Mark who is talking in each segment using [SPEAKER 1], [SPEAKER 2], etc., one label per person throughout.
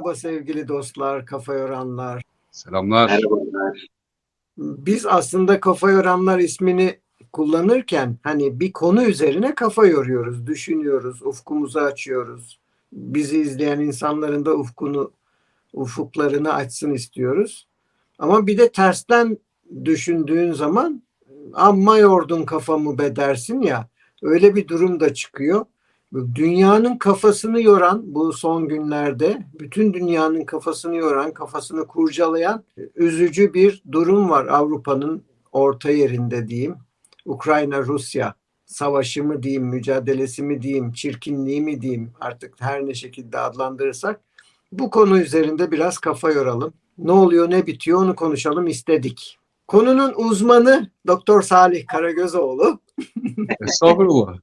[SPEAKER 1] Merhaba sevgili dostlar, kafa yoranlar.
[SPEAKER 2] Selamlar.
[SPEAKER 3] Merhabalar.
[SPEAKER 1] Biz aslında kafa yoranlar ismini kullanırken hani bir konu üzerine kafa yoruyoruz, düşünüyoruz, ufkumuzu açıyoruz. Bizi izleyen insanların da ufkunu, ufuklarını açsın istiyoruz. Ama bir de tersten düşündüğün zaman amma yordun kafamı be dersin ya öyle bir durum da çıkıyor. Dünyanın kafasını yoran bu son günlerde bütün dünyanın kafasını yoran, kafasını kurcalayan üzücü bir durum var Avrupa'nın orta yerinde diyeyim. Ukrayna-Rusya savaşı mı diyeyim, mücadelesi mi diyeyim, çirkinliği mi diyeyim artık her ne şekilde adlandırırsak bu konu üzerinde biraz kafa yoralım. Ne oluyor, ne bitiyor onu konuşalım istedik. Konunun uzmanı Doktor Salih Karagözoğlu.
[SPEAKER 2] Estağfurullah.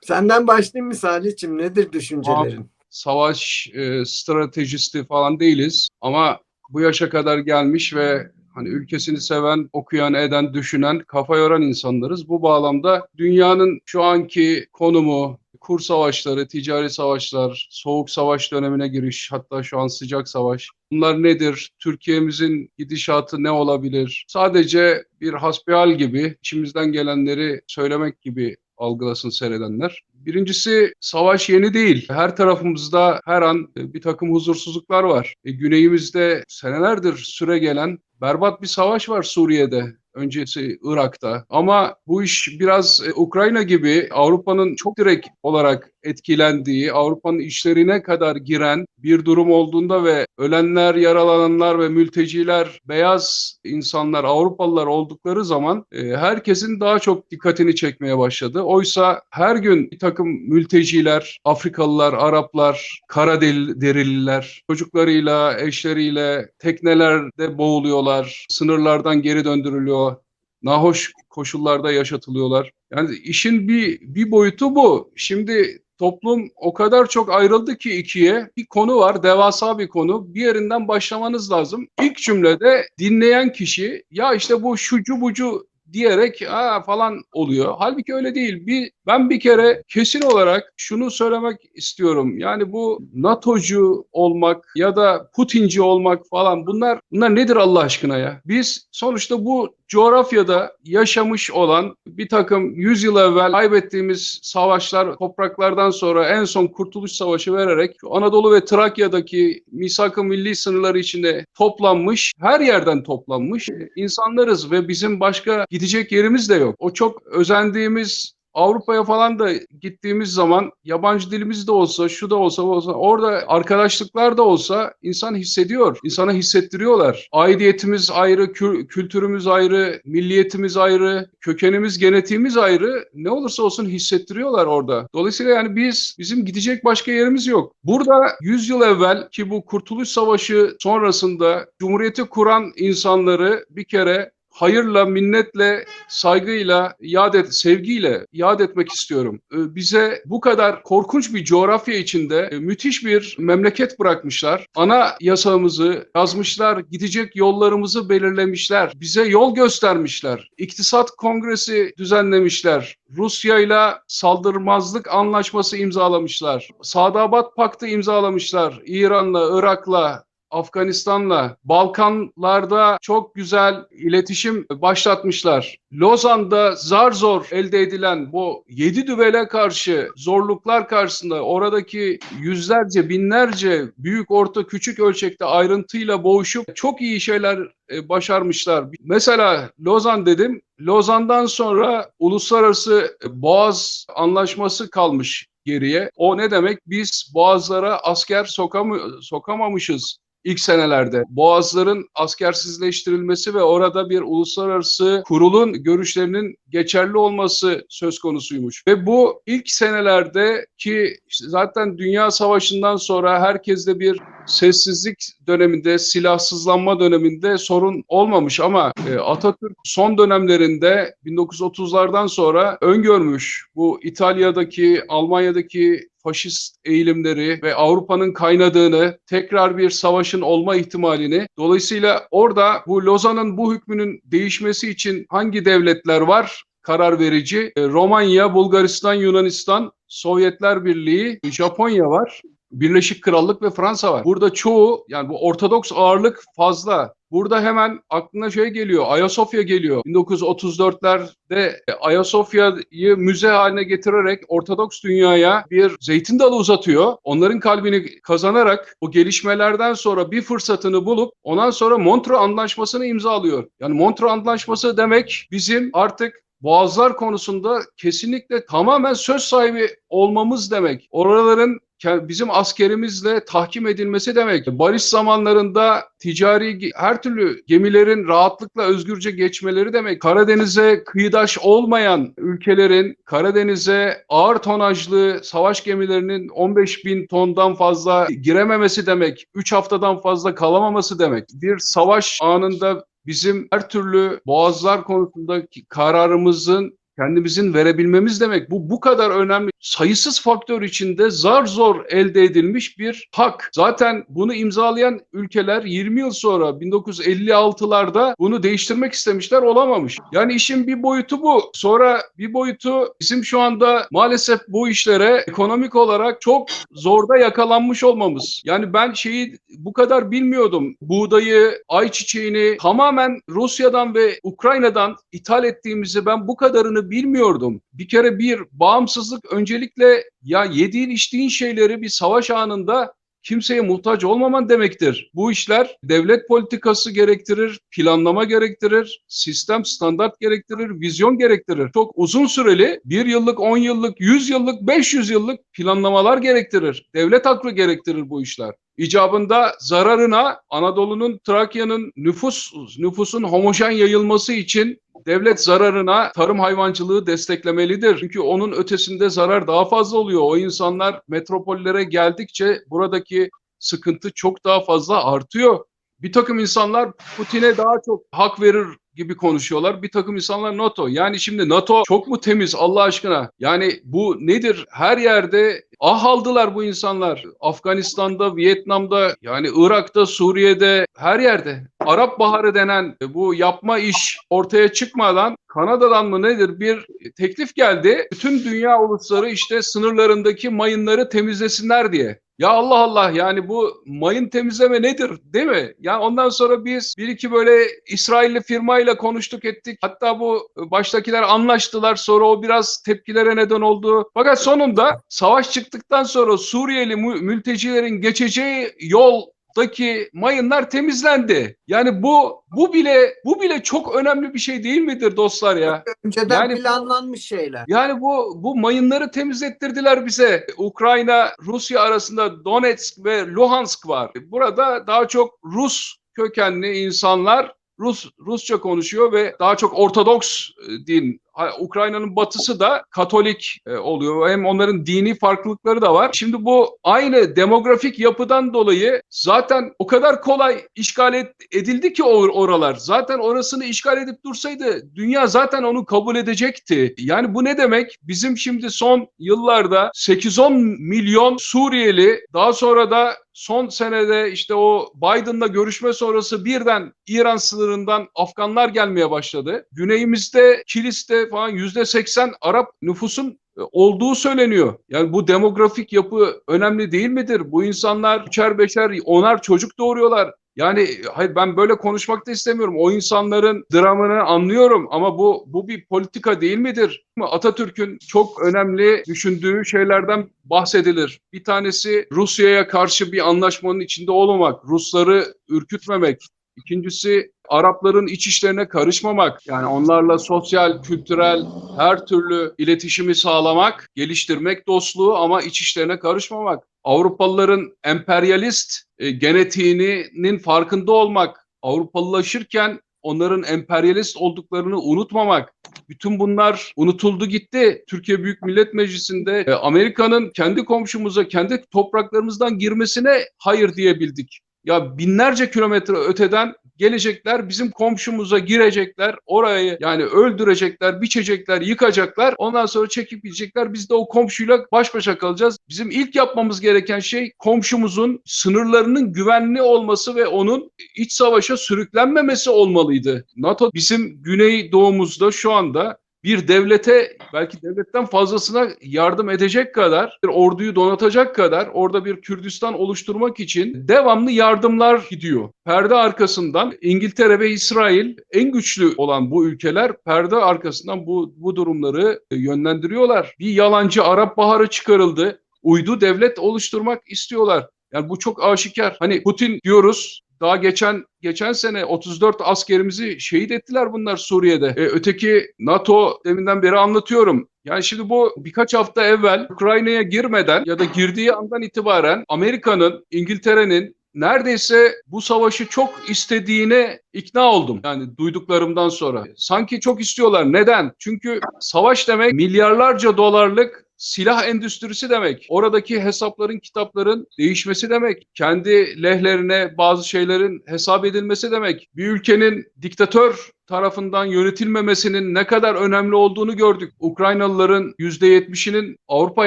[SPEAKER 1] Senden başlayayım mı Salih'cim? Nedir düşüncelerin?
[SPEAKER 2] Savaş e, stratejisti falan değiliz ama bu yaşa kadar gelmiş ve hani ülkesini seven, okuyan, eden, düşünen, kafa yoran insanlarız. Bu bağlamda dünyanın şu anki konumu, kur savaşları, ticari savaşlar, soğuk savaş dönemine giriş, hatta şu an sıcak savaş. Bunlar nedir? Türkiye'mizin gidişatı ne olabilir? Sadece bir hasbihal gibi, içimizden gelenleri söylemek gibi algılasın seyredenler. Birincisi savaş yeni değil. Her tarafımızda her an e, bir takım huzursuzluklar var. E, güneyimizde senelerdir süre gelen berbat bir savaş var Suriye'de öncesi Irak'ta. Ama bu iş biraz e, Ukrayna gibi Avrupa'nın çok direkt olarak etkilendiği, Avrupa'nın işlerine kadar giren bir durum olduğunda ve ölenler, yaralananlar ve mülteciler beyaz insanlar, Avrupalılar oldukları zaman e, herkesin daha çok dikkatini çekmeye başladı. Oysa her gün bir takım mülteciler, Afrikalılar, Araplar, kara derililer çocuklarıyla, eşleriyle teknelerde boğuluyorlar, sınırlardan geri döndürülüyor nahoş koşullarda yaşatılıyorlar. Yani işin bir bir boyutu bu. Şimdi toplum o kadar çok ayrıldı ki ikiye. Bir konu var, devasa bir konu. Bir yerinden başlamanız lazım. İlk cümlede dinleyen kişi ya işte bu şucu bucu diyerek Aa, falan oluyor. Halbuki öyle değil. Bir, ben bir kere kesin olarak şunu söylemek istiyorum. Yani bu NATO'cu olmak ya da Putinci olmak falan bunlar bunlar nedir Allah aşkına ya? Biz sonuçta bu coğrafyada yaşamış olan bir takım 100 yıl evvel kaybettiğimiz savaşlar, topraklardan sonra en son Kurtuluş Savaşı vererek Anadolu ve Trakya'daki misak-ı milli sınırları içinde toplanmış, her yerden toplanmış insanlarız ve bizim başka gidecek yerimiz de yok. O çok özendiğimiz Avrupa'ya falan da gittiğimiz zaman yabancı dilimiz de olsa, şu da olsa, olsa orada arkadaşlıklar da olsa insan hissediyor. İnsana hissettiriyorlar. Aidiyetimiz ayrı, kü kültürümüz ayrı, milliyetimiz ayrı, kökenimiz, genetiğimiz ayrı. Ne olursa olsun hissettiriyorlar orada. Dolayısıyla yani biz bizim gidecek başka yerimiz yok. Burada 100 yıl evvel ki bu Kurtuluş Savaşı sonrasında Cumhuriyeti kuran insanları bir kere hayırla, minnetle, saygıyla, yad et, sevgiyle yad etmek istiyorum. Ee, bize bu kadar korkunç bir coğrafya içinde e, müthiş bir memleket bırakmışlar. Ana yasamızı yazmışlar, gidecek yollarımızı belirlemişler. Bize yol göstermişler. İktisat Kongresi düzenlemişler. Rusya ile saldırmazlık anlaşması imzalamışlar. Sadabat Paktı imzalamışlar. İran'la, Irak'la, Afganistan'la Balkanlarda çok güzel iletişim başlatmışlar. Lozan'da zar zor elde edilen bu yedi düvele karşı zorluklar karşısında oradaki yüzlerce binlerce büyük orta küçük ölçekte ayrıntıyla boğuşup çok iyi şeyler e, başarmışlar. Mesela Lozan dedim. Lozan'dan sonra uluslararası Boğaz Anlaşması kalmış geriye. O ne demek? Biz boğazlara asker sokam sokamamışız ilk senelerde boğazların askersizleştirilmesi ve orada bir uluslararası kurulun görüşlerinin geçerli olması söz konusuymuş. Ve bu ilk senelerde ki zaten Dünya Savaşı'ndan sonra herkeste bir sessizlik döneminde, silahsızlanma döneminde sorun olmamış ama e, Atatürk son dönemlerinde 1930'lardan sonra öngörmüş bu İtalya'daki, Almanya'daki faşist eğilimleri ve Avrupa'nın kaynadığını, tekrar bir savaşın olma ihtimalini. Dolayısıyla orada bu Lozan'ın bu hükmünün değişmesi için hangi devletler var? Karar verici. E, Romanya, Bulgaristan, Yunanistan, Sovyetler Birliği, Japonya var. Birleşik Krallık ve Fransa var. Burada çoğu yani bu Ortodoks ağırlık fazla. Burada hemen aklına şey geliyor, Ayasofya geliyor. 1934'lerde Ayasofya'yı müze haline getirerek Ortodoks dünyaya bir zeytin dalı uzatıyor. Onların kalbini kazanarak o gelişmelerden sonra bir fırsatını bulup ondan sonra Montreux Antlaşması'nı imzalıyor. Yani Montreux Antlaşması demek bizim artık Boğazlar konusunda kesinlikle tamamen söz sahibi olmamız demek. Oraların bizim askerimizle tahkim edilmesi demek. Barış zamanlarında ticari her türlü gemilerin rahatlıkla özgürce geçmeleri demek. Karadeniz'e kıyıdaş olmayan ülkelerin Karadeniz'e ağır tonajlı savaş gemilerinin 15 bin tondan fazla girememesi demek. 3 haftadan fazla kalamaması demek. Bir savaş anında bizim her türlü boğazlar konusundaki kararımızın kendimizin verebilmemiz demek. Bu bu kadar önemli. Sayısız faktör içinde zar zor elde edilmiş bir hak. Zaten bunu imzalayan ülkeler 20 yıl sonra 1956'larda bunu değiştirmek istemişler olamamış. Yani işin bir boyutu bu. Sonra bir boyutu bizim şu anda maalesef bu işlere ekonomik olarak çok zorda yakalanmış olmamız. Yani ben şeyi bu kadar bilmiyordum. Buğdayı, ayçiçeğini tamamen Rusya'dan ve Ukrayna'dan ithal ettiğimizi ben bu kadarını bilmiyordum. Bir kere bir bağımsızlık öncelikle ya yediğin içtiğin şeyleri bir savaş anında kimseye muhtaç olmaman demektir. Bu işler devlet politikası gerektirir, planlama gerektirir, sistem standart gerektirir, vizyon gerektirir. Çok uzun süreli bir yıllık, on yıllık, yüz yıllık, beş yüz yıllık planlamalar gerektirir. Devlet aklı gerektirir bu işler. İcabında zararına Anadolu'nun, Trakya'nın nüfus nüfusun homojen yayılması için devlet zararına tarım hayvancılığı desteklemelidir. Çünkü onun ötesinde zarar daha fazla oluyor. O insanlar metropollere geldikçe buradaki sıkıntı çok daha fazla artıyor. Bir takım insanlar Putin'e daha çok hak verir gibi konuşuyorlar. Bir takım insanlar NATO. Yani şimdi NATO çok mu temiz Allah aşkına? Yani bu nedir? Her yerde ah aldılar bu insanlar. Afganistan'da, Vietnam'da, yani Irak'ta, Suriye'de, her yerde. Arap Baharı denen bu yapma iş ortaya çıkmadan Kanada'dan mı nedir bir teklif geldi. Bütün dünya ulusları işte sınırlarındaki mayınları temizlesinler diye. Ya Allah Allah yani bu mayın temizleme nedir değil mi? Yani ondan sonra biz bir iki böyle İsrailli firmayla konuştuk ettik. Hatta bu baştakiler anlaştılar sonra o biraz tepkilere neden oldu. Fakat sonunda savaş çıktıktan sonra Suriyeli mü- mültecilerin geçeceği yol daki mayınlar temizlendi. Yani bu bu bile bu bile çok önemli bir şey değil midir dostlar ya?
[SPEAKER 1] Önceden
[SPEAKER 2] Yani-
[SPEAKER 1] planlanmış şeyler.
[SPEAKER 2] Yani bu bu mayınları temizlettirdiler bize. Ukrayna, Rusya arasında Donetsk ve Luhansk var. Burada daha çok Rus kökenli insanlar Rus Rusça konuşuyor ve daha çok Ortodoks e, din. Ukrayna'nın batısı da Katolik e, oluyor. Hem onların dini farklılıkları da var. Şimdi bu aynı demografik yapıdan dolayı zaten o kadar kolay işgal edildi ki or- oralar. Zaten orasını işgal edip dursaydı dünya zaten onu kabul edecekti. Yani bu ne demek? Bizim şimdi son yıllarda 8-10 milyon Suriyeli daha sonra da son senede işte o Biden'la görüşme sonrası birden İran sınırından Afganlar gelmeye başladı. Güneyimizde Kilis'te falan yüzde seksen Arap nüfusun e, olduğu söyleniyor. Yani bu demografik yapı önemli değil midir? Bu insanlar üçer beşer onar çocuk doğuruyorlar. Yani hayır ben böyle konuşmak da istemiyorum. O insanların dramını anlıyorum ama bu bu bir politika değil midir? Atatürk'ün çok önemli düşündüğü şeylerden bahsedilir. Bir tanesi Rusya'ya karşı bir anlaşmanın içinde olmamak, Rusları ürkütmemek. İkincisi Arapların iç işlerine karışmamak. Yani onlarla sosyal, kültürel her türlü iletişimi sağlamak, geliştirmek dostluğu ama iç işlerine karışmamak. Avrupalıların emperyalist e, genetiğinin farkında olmak. Avrupalılaşırken onların emperyalist olduklarını unutmamak. Bütün bunlar unutuldu gitti. Türkiye Büyük Millet Meclisi'nde e, Amerika'nın kendi komşumuza, kendi topraklarımızdan girmesine hayır diyebildik. Ya binlerce kilometre öteden gelecekler bizim komşumuza girecekler orayı yani öldürecekler biçecekler yıkacaklar ondan sonra çekip gidecekler biz de o komşuyla baş başa kalacağız. Bizim ilk yapmamız gereken şey komşumuzun sınırlarının güvenli olması ve onun iç savaşa sürüklenmemesi olmalıydı. NATO bizim güney doğumuzda şu anda bir devlete belki devletten fazlasına yardım edecek kadar, bir orduyu donatacak kadar orada bir Kürdistan oluşturmak için devamlı yardımlar gidiyor. Perde arkasından İngiltere ve İsrail en güçlü olan bu ülkeler perde arkasından bu, bu durumları e, yönlendiriyorlar. Bir yalancı Arap Baharı çıkarıldı. Uydu devlet oluşturmak istiyorlar. Yani bu çok aşikar. Hani Putin diyoruz daha geçen geçen sene 34 askerimizi şehit ettiler bunlar Suriye'de. E, öteki NATO deminden beri anlatıyorum. Yani şimdi bu birkaç hafta evvel Ukrayna'ya girmeden ya da girdiği andan itibaren Amerika'nın, İngiltere'nin neredeyse bu savaşı çok istediğine ikna oldum. Yani duyduklarımdan sonra. Sanki çok istiyorlar. Neden? Çünkü savaş demek milyarlarca dolarlık silah endüstrisi demek. Oradaki hesapların, kitapların değişmesi demek. Kendi lehlerine bazı şeylerin hesap edilmesi demek. Bir ülkenin diktatör tarafından yönetilmemesinin ne kadar önemli olduğunu gördük. Ukraynalıların %70'inin Avrupa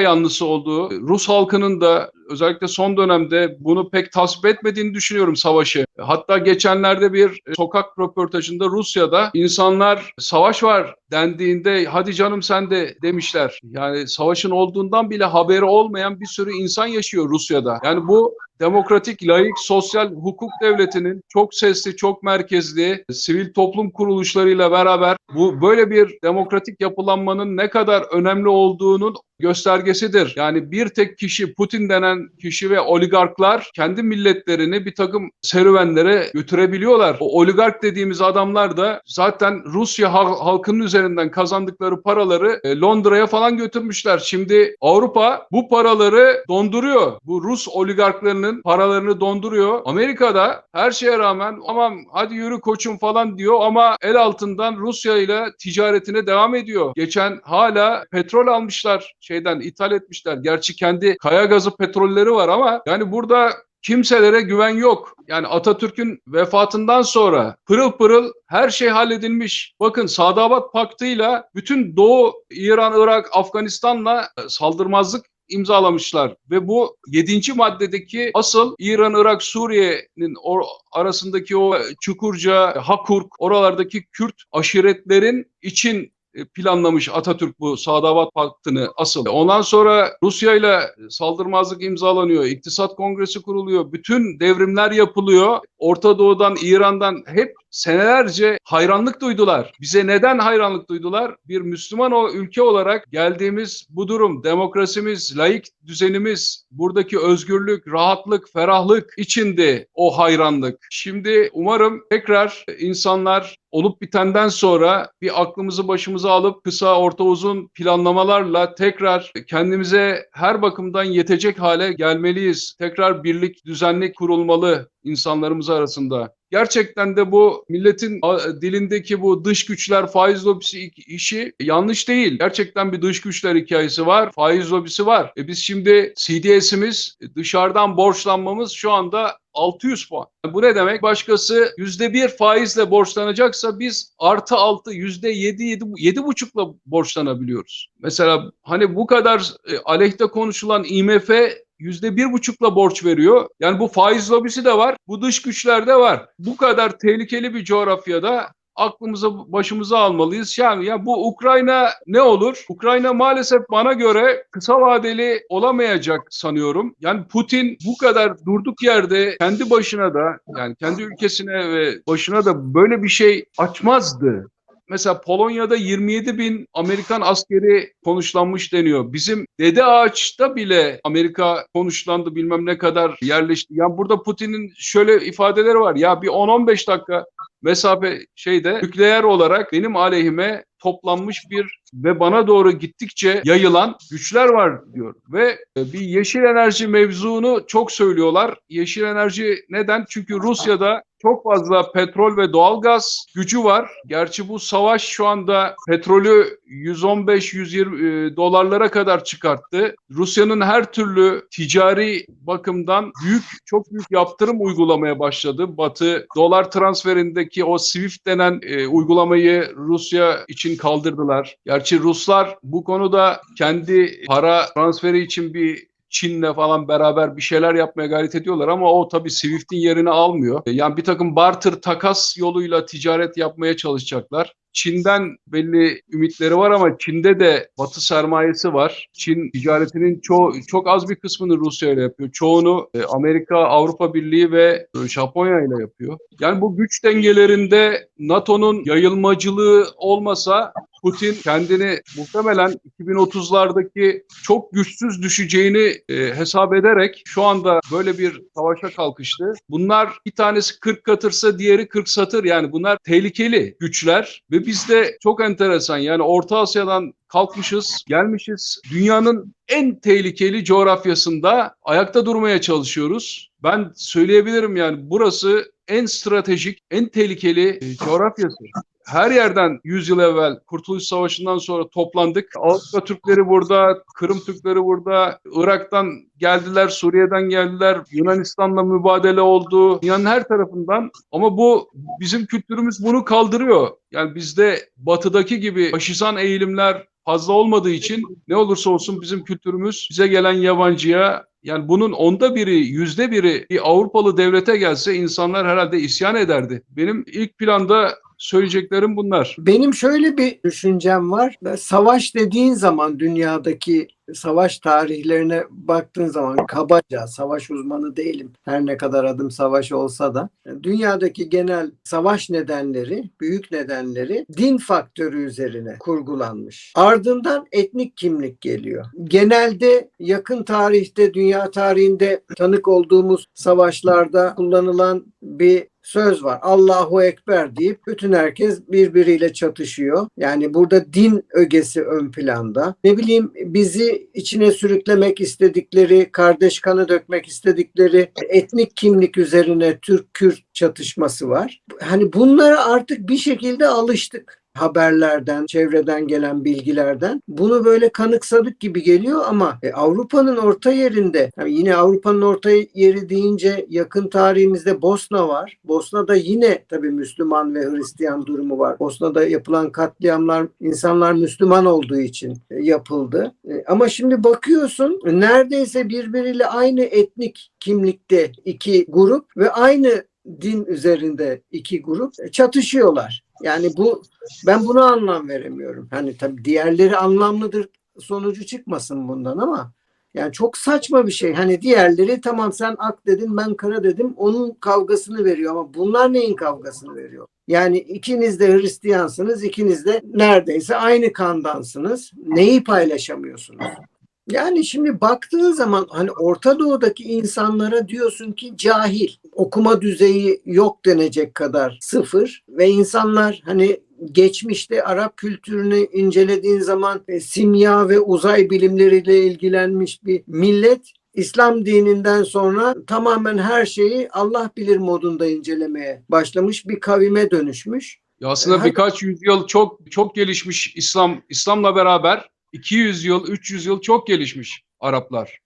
[SPEAKER 2] yanlısı olduğu, Rus halkının da özellikle son dönemde bunu pek tasvip etmediğini düşünüyorum savaşı. Hatta geçenlerde bir sokak röportajında Rusya'da insanlar savaş var dendiğinde hadi canım sen de demişler. Yani savaşın olduğundan bile haberi olmayan bir sürü insan yaşıyor Rusya'da. Yani bu demokratik, laik, sosyal hukuk devletinin çok sesli, çok merkezli, sivil toplum kuruluşlarıyla beraber bu böyle bir demokratik yapılanmanın ne kadar önemli olduğunun göstergesidir. Yani bir tek kişi Putin denen kişi ve oligarklar kendi milletlerini bir takım serüvenlere götürebiliyorlar. O oligark dediğimiz adamlar da zaten Rusya halkının üzerinden kazandıkları paraları e, Londra'ya falan götürmüşler. Şimdi Avrupa bu paraları donduruyor. Bu Rus oligarklarının paralarını donduruyor. Amerika'da her şeye rağmen aman hadi yürü koçum falan diyor ama el altından Rusya ile ticaretine devam ediyor. Geçen hala petrol almışlar şeyden ithal etmişler. Gerçi kendi kaya gazı petrolleri var ama yani burada kimselere güven yok. Yani Atatürk'ün vefatından sonra pırıl pırıl her şey halledilmiş. Bakın Sadabat Paktı'yla bütün Doğu, İran, Irak, Afganistan'la saldırmazlık imzalamışlar ve bu yedinci maddedeki asıl İran, Irak, Suriye'nin arasındaki o Çukurca, Hakurk oralardaki Kürt aşiretlerin için planlamış Atatürk bu Sadavat Paktı'nı asıl. Ondan sonra Rusya ile saldırmazlık imzalanıyor. İktisat Kongresi kuruluyor. Bütün devrimler yapılıyor. Orta Doğu'dan, İran'dan hep senelerce hayranlık duydular. Bize neden hayranlık duydular? Bir Müslüman o ülke olarak geldiğimiz bu durum, demokrasimiz, laik düzenimiz, buradaki özgürlük, rahatlık, ferahlık içinde o hayranlık. Şimdi umarım tekrar insanlar olup bitenden sonra bir aklımızı başımıza alıp kısa, orta, uzun planlamalarla tekrar kendimize her bakımdan yetecek hale gelmeliyiz. Tekrar birlik, düzenlik kurulmalı insanlarımız arasında. Gerçekten de bu milletin dilindeki bu dış güçler faiz lobisi işi yanlış değil. Gerçekten bir dış güçler hikayesi var. Faiz lobisi var. E biz şimdi CDS'imiz dışarıdan borçlanmamız şu anda 600 puan. Bu ne demek? Başkası %1 faizle borçlanacaksa biz artı 6 %7 7 7 buçukla borçlanabiliyoruz. Mesela hani bu kadar e, aleyhte konuşulan IMF yüzde bir buçukla borç veriyor. Yani bu faiz lobisi de var, bu dış güçler de var. Bu kadar tehlikeli bir coğrafyada aklımıza başımıza almalıyız. Yani ya bu Ukrayna ne olur? Ukrayna maalesef bana göre kısa vadeli olamayacak sanıyorum. Yani Putin bu kadar durduk yerde kendi başına da yani kendi ülkesine ve başına da böyle bir şey açmazdı. Mesela Polonya'da 27 bin Amerikan askeri konuşlanmış deniyor. Bizim Dede Ağaç'ta bile Amerika konuşlandı bilmem ne kadar yerleşti. Yani burada Putin'in şöyle ifadeleri var. Ya bir 10-15 dakika mesafe şeyde nükleer olarak benim aleyhime toplanmış bir ve bana doğru gittikçe yayılan güçler var diyor. Ve e, bir yeşil enerji mevzunu çok söylüyorlar. Yeşil enerji neden? Çünkü Rusya'da çok fazla petrol ve doğalgaz gücü var. Gerçi bu savaş şu anda petrolü 115-120 e, dolarlara kadar çıkarttı. Rusya'nın her türlü ticari bakımdan büyük çok büyük yaptırım uygulamaya başladı. Batı dolar transferindeki o SWIFT denen e, uygulamayı Rusya için kaldırdılar. Gerçi Ruslar bu konuda kendi para transferi için bir Çin'le falan beraber bir şeyler yapmaya gayret ediyorlar ama o tabii Swift'in yerini almıyor. Yani bir takım barter takas yoluyla ticaret yapmaya çalışacaklar. Çin'den belli ümitleri var ama Çin'de de Batı sermayesi var. Çin ticaretinin çoğu, çok az bir kısmını Rusya ile yapıyor. Çoğunu e, Amerika, Avrupa Birliği ve e, Japonya ile yapıyor. Yani bu güç dengelerinde NATO'nun yayılmacılığı olmasa Putin kendini muhtemelen 2030'lardaki çok güçsüz düşeceğini e, hesap ederek şu anda böyle bir savaşa kalkıştı. Bunlar bir tanesi 40 katırsa diğeri 40 satır yani bunlar tehlikeli güçler ve biz de çok enteresan yani Orta Asya'dan kalkmışız, gelmişiz. Dünyanın en tehlikeli coğrafyasında ayakta durmaya çalışıyoruz. Ben söyleyebilirim yani burası en stratejik, en tehlikeli e, coğrafyası her yerden 100 yıl evvel Kurtuluş Savaşı'ndan sonra toplandık. Avrupa Türkleri burada, Kırım Türkleri burada, Irak'tan geldiler, Suriye'den geldiler, Yunanistan'la mübadele oldu. Dünyanın her tarafından ama bu bizim kültürümüz bunu kaldırıyor. Yani bizde batıdaki gibi faşizan eğilimler fazla olmadığı için ne olursa olsun bizim kültürümüz bize gelen yabancıya yani bunun onda biri, yüzde biri bir Avrupalı devlete gelse insanlar herhalde isyan ederdi. Benim ilk planda söyleyeceklerim bunlar.
[SPEAKER 1] Benim şöyle bir düşüncem var. Savaş dediğin zaman dünyadaki savaş tarihlerine baktığın zaman kabaca savaş uzmanı değilim. Her ne kadar adım savaş olsa da dünyadaki genel savaş nedenleri, büyük nedenleri din faktörü üzerine kurgulanmış. Ardından etnik kimlik geliyor. Genelde yakın tarihte, dünya tarihinde tanık olduğumuz savaşlarda kullanılan bir söz var. Allahu Ekber deyip bütün herkes birbiriyle çatışıyor. Yani burada din ögesi ön planda. Ne bileyim bizi içine sürüklemek istedikleri, kardeş kanı dökmek istedikleri etnik kimlik üzerine Türk-Kürt çatışması var. Hani bunlara artık bir şekilde alıştık haberlerden, çevreden gelen bilgilerden. Bunu böyle kanıksadık gibi geliyor ama e, Avrupa'nın orta yerinde, yani yine Avrupa'nın orta yeri deyince yakın tarihimizde Bosna var. Bosna'da yine tabii Müslüman ve Hristiyan durumu var. Bosna'da yapılan katliamlar insanlar Müslüman olduğu için e, yapıldı. E, ama şimdi bakıyorsun neredeyse birbiriyle aynı etnik kimlikte iki grup ve aynı din üzerinde iki grup çatışıyorlar. Yani bu ben buna anlam veremiyorum. Hani tabii diğerleri anlamlıdır sonucu çıkmasın bundan ama yani çok saçma bir şey. Hani diğerleri tamam sen ak dedin ben kara dedim onun kavgasını veriyor ama bunlar neyin kavgasını veriyor? Yani ikiniz de Hristiyansınız, ikiniz de neredeyse aynı kandansınız. Neyi paylaşamıyorsunuz? Yani şimdi baktığın zaman hani Orta Doğu'daki insanlara diyorsun ki cahil, okuma düzeyi yok denecek kadar sıfır ve insanlar hani geçmişte Arap kültürünü incelediğin zaman e, simya ve uzay bilimleriyle ilgilenmiş bir millet İslam dininden sonra tamamen her şeyi Allah bilir modunda incelemeye başlamış bir kavime dönüşmüş.
[SPEAKER 2] Ya aslında
[SPEAKER 1] Her-
[SPEAKER 2] birkaç yüzyıl çok çok gelişmiş İslam İslam'la beraber 200 yıl, 300 yıl çok gelişmiş Araplar.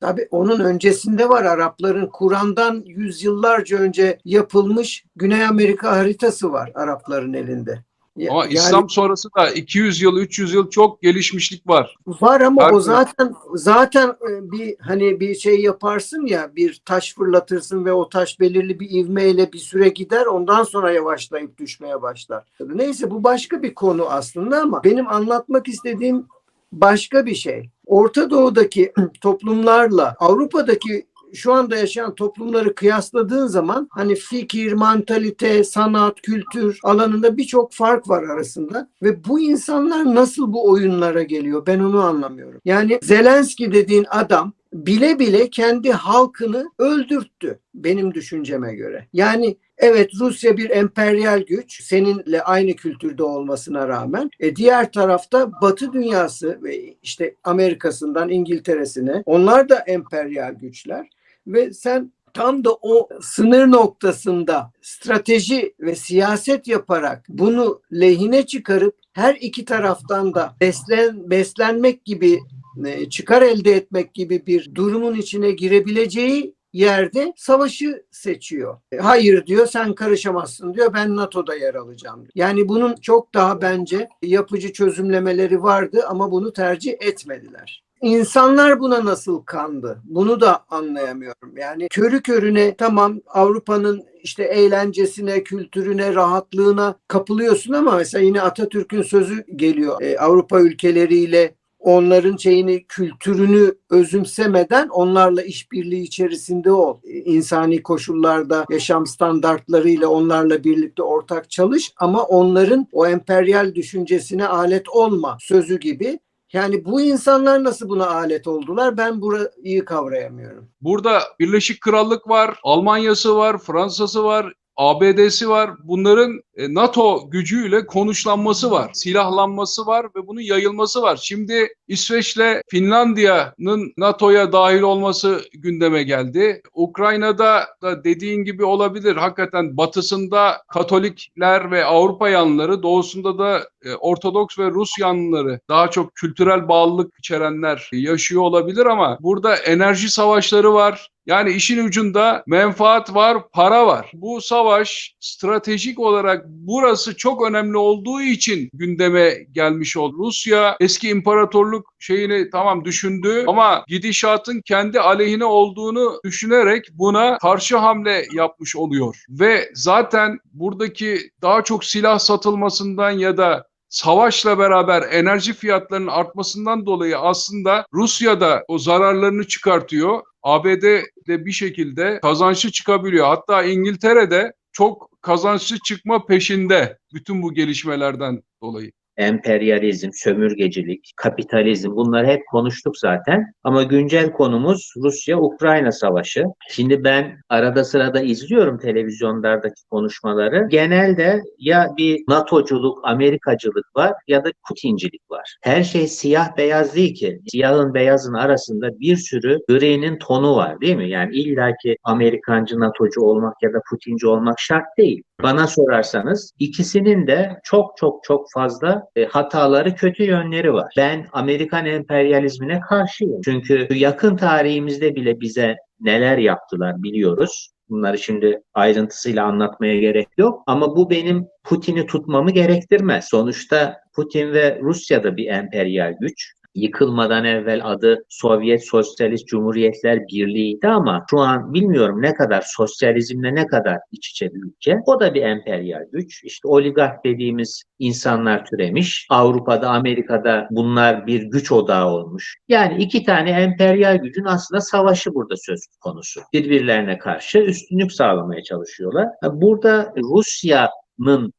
[SPEAKER 1] Tabii onun öncesinde var Arapların Kur'an'dan yüzyıllarca önce yapılmış Güney Amerika haritası var Arapların elinde.
[SPEAKER 2] Ama
[SPEAKER 1] yani
[SPEAKER 2] İslam sonrası da 200 yıl, 300 yıl çok gelişmişlik var.
[SPEAKER 1] var ama
[SPEAKER 2] Her
[SPEAKER 1] o zaten zaten e, bir hani bir şey yaparsın ya bir taş fırlatırsın ve o taş belirli bir ivmeyle bir süre gider ondan sonra yavaşlayıp düşmeye başlar. Neyse bu başka bir konu aslında ama benim anlatmak istediğim başka bir şey. Orta Doğu'daki toplumlarla Avrupa'daki şu anda yaşayan toplumları kıyasladığın zaman hani fikir, mantalite, sanat, kültür alanında birçok fark var arasında ve bu insanlar nasıl bu oyunlara geliyor ben onu anlamıyorum. Yani Zelenski dediğin adam bile bile kendi halkını öldürttü benim düşünceme göre. Yani evet Rusya bir emperyal güç seninle aynı kültürde olmasına rağmen e, diğer tarafta Batı dünyası ve işte Amerika'sından İngiltere'sine onlar da emperyal güçler ve sen tam da o sınır noktasında strateji ve siyaset yaparak bunu lehine çıkarıp her iki taraftan da beslen beslenmek gibi e, çıkar elde etmek gibi bir durumun içine girebileceği yerde savaşı seçiyor. E, Hayır diyor sen karışamazsın diyor ben NATO'da yer alacağım. Yani bunun çok daha bence yapıcı çözümlemeleri vardı ama bunu tercih etmediler. İnsanlar buna nasıl kandı? Bunu da anlayamıyorum. Yani körü körüne tamam Avrupa'nın işte eğlencesine, kültürüne, rahatlığına kapılıyorsun ama mesela yine Atatürk'ün sözü geliyor. Ee, Avrupa ülkeleriyle onların şeyini, kültürünü özümsemeden onlarla işbirliği içerisinde ol. Ee, İnsani koşullarda, yaşam standartlarıyla onlarla birlikte ortak çalış ama onların o emperyal düşüncesine alet olma sözü gibi yani bu insanlar nasıl buna alet oldular? Ben burayı kavrayamıyorum.
[SPEAKER 2] Burada Birleşik Krallık var, Almanya'sı var, Fransa'sı var, ABD'si var. Bunların NATO gücüyle konuşlanması var, silahlanması var ve bunun yayılması var. Şimdi İsveç'le Finlandiya'nın NATO'ya dahil olması gündeme geldi. Ukrayna'da da dediğin gibi olabilir. Hakikaten batısında Katolikler ve Avrupa yanlıları, doğusunda da e, Ortodoks ve Rus yanlıları daha çok kültürel bağlılık içerenler yaşıyor olabilir ama burada enerji savaşları var. Yani işin ucunda menfaat var, para var. Bu savaş stratejik olarak burası çok önemli olduğu için gündeme gelmiş oldu. Rusya eski imparatorluk şeyini tamam düşündü ama gidişatın kendi aleyhine olduğunu düşünerek buna karşı hamle yapmış oluyor. Ve zaten buradaki daha çok silah satılmasından ya da savaşla beraber enerji fiyatlarının artmasından dolayı aslında Rusya da o zararlarını çıkartıyor. ABD de bir şekilde kazançlı çıkabiliyor. Hatta İngiltere'de çok kazançlı çıkma peşinde bütün bu gelişmelerden dolayı.
[SPEAKER 3] Emperyalizm, sömürgecilik, kapitalizm bunları hep konuştuk zaten. Ama güncel konumuz Rusya-Ukrayna savaşı. Şimdi ben arada sırada izliyorum televizyonlardaki konuşmaları. Genelde ya bir NATO'culuk, Amerikacılık var ya da Putincilik var. Her şey siyah beyaz değil ki. Siyahın beyazın arasında bir sürü gri'nin tonu var değil mi? Yani illaki Amerikancı, NATO'cu olmak ya da Putinci olmak şart değil. Bana sorarsanız ikisinin de çok çok çok fazla e, hataları, kötü yönleri var. Ben Amerikan emperyalizmine karşıyım. Çünkü yakın tarihimizde bile bize neler yaptılar biliyoruz. Bunları şimdi ayrıntısıyla anlatmaya gerek yok. Ama bu benim Putin'i tutmamı gerektirmez. Sonuçta Putin ve Rusya da bir emperyal güç yıkılmadan evvel adı Sovyet Sosyalist Cumhuriyetler Birliği'ydi ama şu an bilmiyorum ne kadar sosyalizmle ne kadar iç içe bir ülke. O da bir emperyal güç. İşte oligark dediğimiz insanlar türemiş. Avrupa'da, Amerika'da bunlar bir güç odağı olmuş. Yani iki tane emperyal gücün aslında savaşı burada söz konusu. Birbirlerine karşı üstünlük sağlamaya çalışıyorlar. Burada Rusya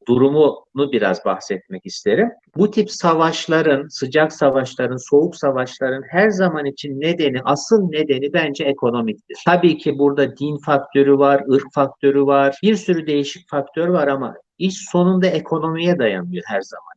[SPEAKER 3] durumunu biraz bahsetmek isterim. Bu tip savaşların, sıcak savaşların, soğuk savaşların her zaman için nedeni, asıl nedeni bence ekonomiktir. Tabii ki burada din faktörü var, ırk faktörü var, bir sürü değişik faktör var ama iş sonunda ekonomiye dayanıyor her zaman.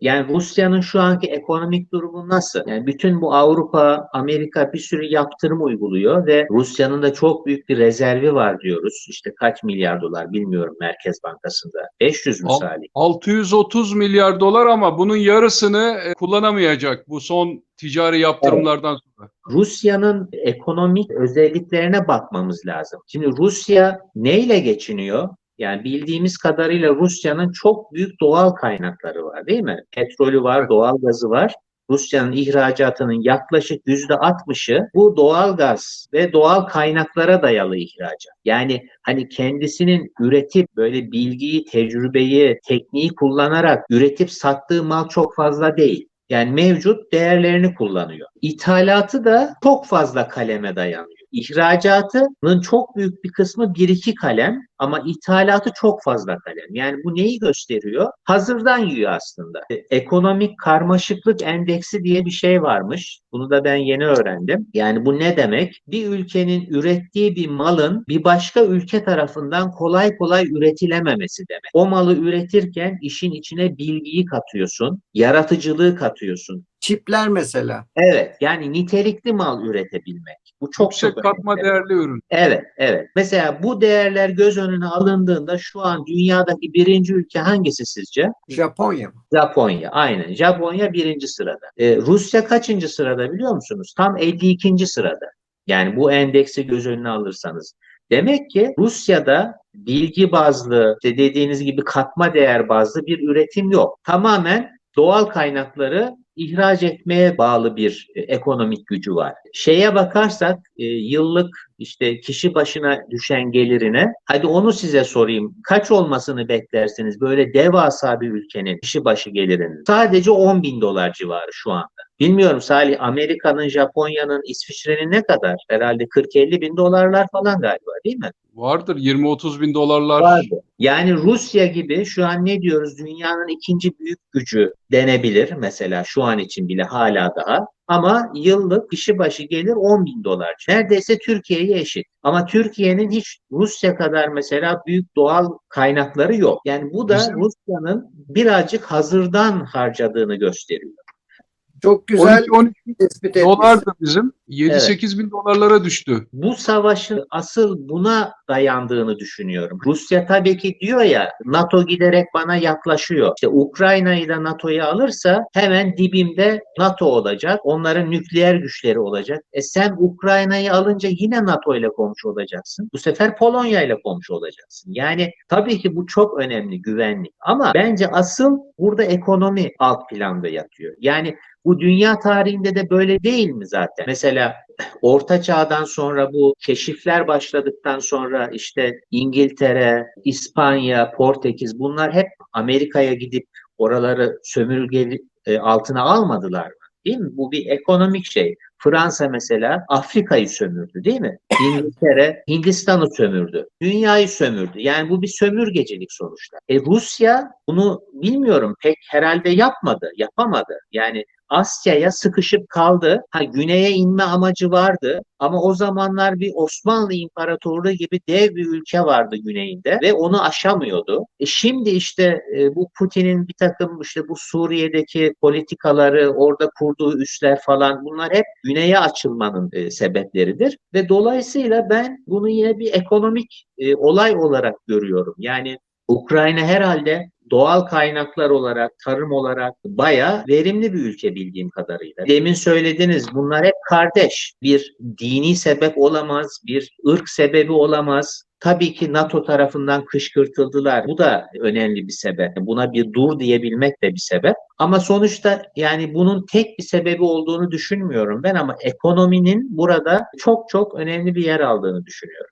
[SPEAKER 3] Yani Rusya'nın şu anki ekonomik durumu nasıl? Yani bütün bu Avrupa, Amerika bir sürü yaptırım uyguluyor ve Rusya'nın da çok büyük bir rezervi var diyoruz. İşte kaç milyar dolar bilmiyorum Merkez Bankası'nda. 500 misali.
[SPEAKER 2] 630 milyar dolar ama bunun yarısını e, kullanamayacak bu son ticari yaptırımlardan sonra.
[SPEAKER 3] Rusya'nın ekonomik özelliklerine bakmamız lazım. Şimdi Rusya neyle geçiniyor? Yani bildiğimiz kadarıyla Rusya'nın çok büyük doğal kaynakları var değil mi? Petrolü var, doğal gazı var. Rusya'nın ihracatının yaklaşık yüzde altmışı bu doğal gaz ve doğal kaynaklara dayalı ihracat. Yani hani kendisinin üretip böyle bilgiyi, tecrübeyi, tekniği kullanarak üretip sattığı mal çok fazla değil. Yani mevcut değerlerini kullanıyor. İthalatı da çok fazla kaleme dayanıyor. İhracatının çok büyük bir kısmı bir iki kalem ama ithalatı çok fazla kalem. Yani bu neyi gösteriyor? Hazırdan yiyor aslında. Ekonomik karmaşıklık endeksi diye bir şey varmış. Bunu da ben yeni öğrendim. Yani bu ne demek? Bir ülkenin ürettiği bir malın bir başka ülke tarafından kolay kolay üretilememesi demek. O malı üretirken işin içine bilgiyi katıyorsun, yaratıcılığı katıyorsun.
[SPEAKER 1] Çipler mesela.
[SPEAKER 3] Evet, yani nitelikli mal üretebilmek. Bu çok
[SPEAKER 2] Yüksek
[SPEAKER 3] çok
[SPEAKER 2] katma
[SPEAKER 3] önemli.
[SPEAKER 2] değerli ürün.
[SPEAKER 3] Evet, evet. Mesela bu değerler göz önüne alındığında şu an dünyadaki birinci ülke hangisi sizce?
[SPEAKER 1] Japonya mı?
[SPEAKER 3] Japonya. Aynen. Japonya birinci sırada. Ee, Rusya kaçıncı sırada biliyor musunuz? Tam 52. sırada. Yani bu endeksi göz önüne alırsanız. Demek ki Rusya'da bilgi bazlı, işte dediğiniz gibi katma değer bazlı bir üretim yok. Tamamen doğal kaynakları ihraç etmeye bağlı bir e, ekonomik gücü var. Şeye bakarsak e, yıllık işte kişi başına düşen gelirine hadi onu size sorayım. Kaç olmasını beklersiniz böyle devasa bir ülkenin kişi başı gelirinin? Sadece 10 bin dolar civarı şu anda. Bilmiyorum Salih Amerika'nın, Japonya'nın, İsviçre'nin ne kadar? Herhalde 40-50 bin dolarlar falan galiba değil mi?
[SPEAKER 2] Vardır 20-30 bin dolarlar.
[SPEAKER 3] Vardı. Yani Rusya gibi şu an ne diyoruz dünyanın ikinci büyük gücü denebilir mesela şu an için bile hala daha. Ama yıllık kişi başı gelir 10 bin dolar. Neredeyse Türkiye'ye eşit. Ama Türkiye'nin hiç Rusya kadar mesela büyük doğal kaynakları yok. Yani bu da Rusya'nın birazcık hazırdan harcadığını gösteriyor.
[SPEAKER 1] Çok güzel
[SPEAKER 2] 12-13
[SPEAKER 1] tespit etmişsin.
[SPEAKER 2] dolar da bizim 7-8 bin dolarlara düştü.
[SPEAKER 3] Bu savaşın asıl buna dayandığını düşünüyorum. Rusya tabii ki diyor ya NATO giderek bana yaklaşıyor. İşte Ukrayna'yı da NATO'ya alırsa hemen dibimde NATO olacak. Onların nükleer güçleri olacak. E sen Ukrayna'yı alınca yine NATO ile komşu olacaksın. Bu sefer Polonya ile komşu olacaksın. Yani tabii ki bu çok önemli güvenlik. Ama bence asıl burada ekonomi alt planda yatıyor. Yani bu dünya tarihinde de böyle değil mi zaten? Mesela Orta Çağ'dan sonra bu keşifler başladıktan sonra işte İngiltere, İspanya, Portekiz bunlar hep Amerika'ya gidip oraları sömürge e, altına almadılar mı? Değil mi? Bu bir ekonomik şey. Fransa mesela Afrika'yı sömürdü değil mi? İngiltere Hindistan'ı sömürdü. Dünyayı sömürdü. Yani bu bir sömürgecilik sonuçta. E Rusya bunu bilmiyorum pek herhalde yapmadı, yapamadı. Yani Asya'ya sıkışıp kaldı. Ha güneye inme amacı vardı ama o zamanlar bir Osmanlı İmparatorluğu gibi dev bir ülke vardı güneyinde ve onu aşamıyordu. E şimdi işte e, bu Putin'in bir takım işte bu Suriye'deki politikaları, orada kurduğu üsler falan bunlar hep güneye açılmanın e, sebepleridir ve dolayısıyla ben bunu yine bir ekonomik e, olay olarak görüyorum. Yani Ukrayna herhalde doğal kaynaklar olarak, tarım olarak bayağı verimli bir ülke bildiğim kadarıyla. Demin söylediniz bunlar hep kardeş. Bir dini sebep olamaz, bir ırk sebebi olamaz. Tabii ki NATO tarafından kışkırtıldılar. Bu da önemli bir sebep. Buna bir dur diyebilmek de bir sebep. Ama sonuçta yani bunun tek bir sebebi olduğunu düşünmüyorum ben ama ekonominin burada çok çok önemli bir yer aldığını düşünüyorum.